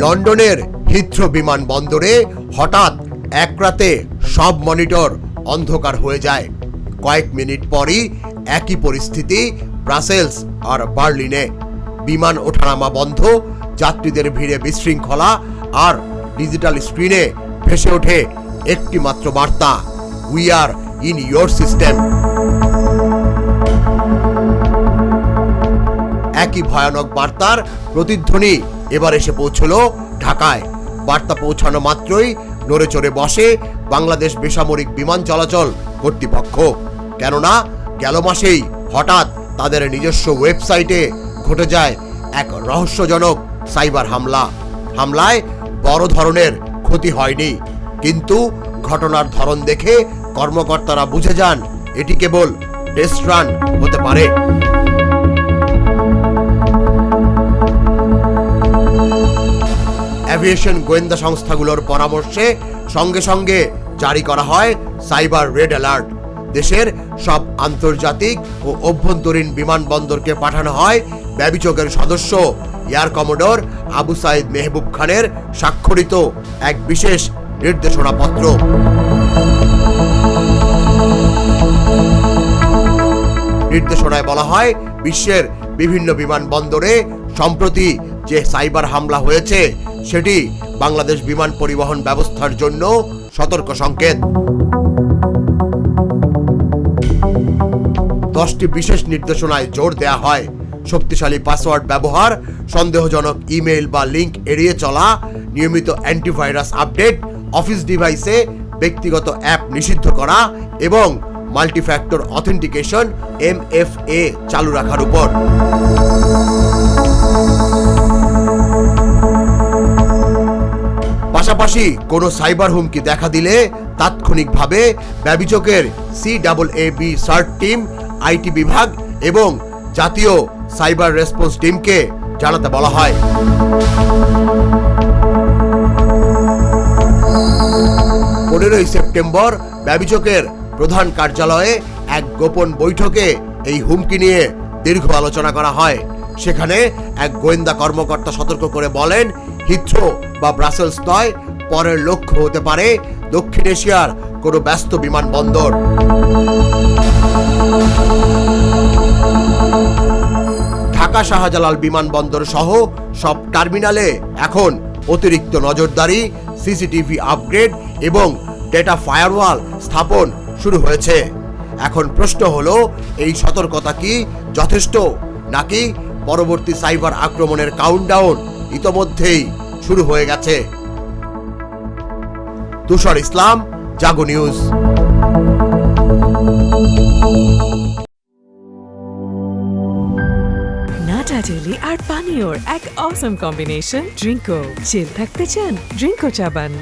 লন্ডনের হিথ্রো বিমানবন্দরে হঠাৎ এক রাতে সব মনিটর অন্ধকার হয়ে যায়। কয়েক মিনিট পরই একই পরিস্থিতি ব্রাসেলস আর বার্লিনে। বিমান ওঠানামা বন্ধ, যাত্রীদের ভিড়ে বিশৃঙ্খলা আর ডিজিটাল স্ক্রিনে ভেসে ওঠে একটি মাত্র বার্তা we are in your system একই ভয়ানক বার্তার প্রতিধ্বনি? এবার এসে পৌঁছল ঢাকায়। বার্তা পৌঁছানো মাত্রই নড়ে চড়ে বসে বাংলাদেশ বেসামরিক বিমান চলাচল কর্তৃপক্ষ। কেননা, গেল মাসেই হঠাৎ তাদের নিজস্ব ওয়েবসাইটে ঘটে যায় এক রহস্যজনক সাইবার হামলা। হামলায় বড় ধরনের ক্ষতি হয়নি। কিন্তু ঘটনার ধরন দেখে কর্মকর্তারা বুঝে যান, এটি কেবল টেস্ট রান হতে পারে। অ্যাভিয়েশন গোয়েন্দা সংস্থাগুলোর পরামর্শে সঙ্গে সঙ্গে জারি করা হয় সাইবার রেড অ্যালার্ট। দেশের সব আন্তর্জাতিক ও অভ্যন্তরীণ বিমানবন্দরকে পাঠানো হয় ব্যবিচকের সদস্য এয়ার কমোডোর আবু সাইদ মেহবুব খানের স্বাক্ষরিত এক বিশেষ নির্দেশনাপত্র। নির্দেশনায় বলা হয়, বিশ্বের বিভিন্ন বিমানবন্দরে সম্প্রতি যে সাইবার হামলা হয়েছে সেটি বাংলাদেশ বিমান পরিবহন ব্যবস্থার জন্য সতর্ক সংকেত। দশটি বিশেষ নির্দেশনায় জোর দেয়া হয়। শক্তিশালী পাসওয়ার্ড ব্যবহার, সন্দেহজনক ইমেইল বা লিংক এড়িয়ে চলা, নিয়মিত অ্যান্টিভাইরাস আপডেট, অফিস ডিভাইসে ব্যক্তিগত অ্যাপ নিষিদ্ধ করা এবং মাল্টিফ্যাক্টর অথেন্টিকেশন এমএফএ চালু রাখার উপর। পাশাপাশি কোনো সাইবার হুমকি দেখা দিলে তাৎক্ষণিকভাবে ব্যবিচকের C double A B CERT team, IT বিভাগ এবং জাতীয় সাইবার রেসপন্স টিমকে জানাতে বলা হয়। পনেরোই সেপ্টেম্বর ব্যবিচকের প্রধান কার্যালয়ে এক গোপন বৈঠকে এই হুমকি নিয়ে দীর্ঘ আলোচনা করা হয়। সেখানে এক গোয়েন্দা কর্মকর্তা সতর্ক করে বলেন হিথ্রো বা ব্রাসেলস নয়, পরের লক্ষ্য হতে পারে দক্ষিণ এশিয়ার কোনো ব্যস্ত বিমানবন্দর ঢাকা শাহজালাল বিমানবন্দর সহ সব টার্মিনালে এখন অতিরিক্ত নজরদারি, সিসিটিভি আপগ্রেড এবং ডেটা ফায়ারওয়াল স্থাপন শুরু হয়েছে। এখন প্রশ্ন হলো, এই সতর্কতা কি যথেষ্ট? নাকি পরবর্তী সাইবার আক্রমণের কাউন্টডাউন ইতোমধ্যেই শুরু হয়ে গেছে। তুষার ইসলাম, জাগো নিউজ। জেলি আর পানীয়র এক অসম কম্বিনেশন ড্রিঙ্কো জেল থাকতে চান ড্রিঙ্কো চাবান